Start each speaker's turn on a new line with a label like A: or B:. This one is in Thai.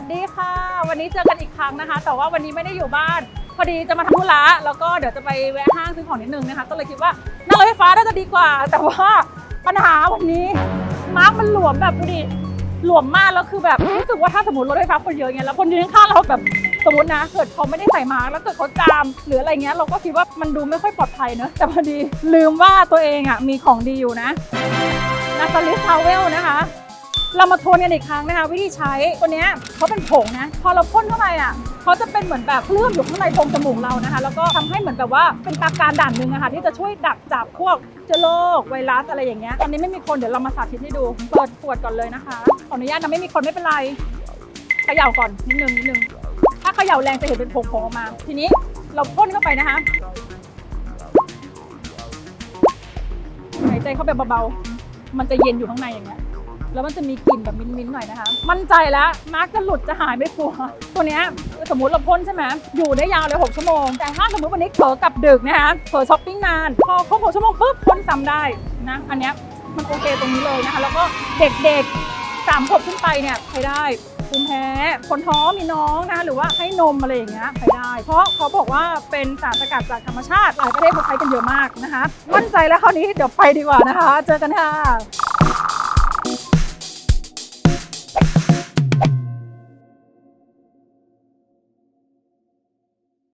A: วัสดีค่ะ วันนี้เจอกันอีกครั้งนะคะ แต่ว่าวันนี้ไม่ได้อยู่บ้าน พอดีจะมาทำธุระแล้วก็เดี๋ยวจะไปแวะห้างซื้อของนิดนึงนะคะ ก็เลยคิดว่านั่งรถไฟฟ้าน่าจะดีกว่า แต่ว่าปัญหาวันนี้มาร์กมันหลวมแบบดูดิหลวมมากแล้วคือแบบรู้สึกว่าถ้าสมมติรถไฟฟ้าคนเยอะเงี้ยแล้วคนยืนข้างเราแบบสมมตินะเกิดเขาไม่ได้ใส่มาร์กแล้วเกิดเขาจามหรืออะไรเงี้ยเราก็คิดว่ามันดูไม่ค่อยปลอดภัยเนอะแต่พอดีลืมว่าตัวเองอะมีของดีอยู่นะนาตาลิสทาวเวลนะคะ เรามาทวนกันอีกครั้งนะคะ วิธีใช้ตัวนี้เขาเป็นผงนะ พอเราพ่นเข้าไปอะเขาจะเป็นเหมือนแบบเคลือบอยู่ข้างในโพรงจมูกเรานะคะ แล้วก็ทำให้เหมือนแบบว่าเป็นตากการด่านหนึ่งอะค่ะที่จะช่วยดักจับพวกเชื้อโรคไวรัสอะไรอย่างเงี้ยตอนนี้ไม่มีคนเดี๋ยวเรามาสาธิตให้ดูเปิดขวดก่อนเลยนะคะขออนุญาตนะไม่มีคนไม่เป็นไรเขย่าก่อนนิดนึงนิดนึงถ้าเขย่าแรงจะเห็นเป็นผงๆออกมา ทีนี้เราพ่นเข้าไปนะคะหายใจเข้าไปเบาๆมันจะเย็นอยู่ข้างในอย่างเงี้ย แล้วมันจะมีกลิ่นแบบมิ้นๆหน่อยนะคะ มั่นใจแล้วมาร์กจะหลุดจะหายไม่กลัว ตัวเนี้ยสมมติเราพ่นใช่ไหมอยู่ได้ยาวเลย 6 ชั่วโมง แต่ถ้าสมมติวันนี้เผลอกลับดึกนะคะเผลอช้อปปิ้งนาน พอครบ6ชั่วโมงปุ๊บพ่นซ้ำได้นะ อันเนี้ยมันโอเคตรงนี้เลยนะคะ แล้วก็เด็กๆสามขวบขึ้นไปเนี่ยใช้ได้ภูมิแพ้คนท้องมีน้องนะคะหรือว่าให้นมอะไรอย่างเงี้ยใช้ได้ เพราะเขาบอกว่าเป็นสารสกัดจากธรรมชาติหลายประเทศเขาใช้กันเยอะมากนะคะ มั่นใจแล้วคราวนี้เดี๋ยวไปดีกว่านะคะ เจอกันค่ะ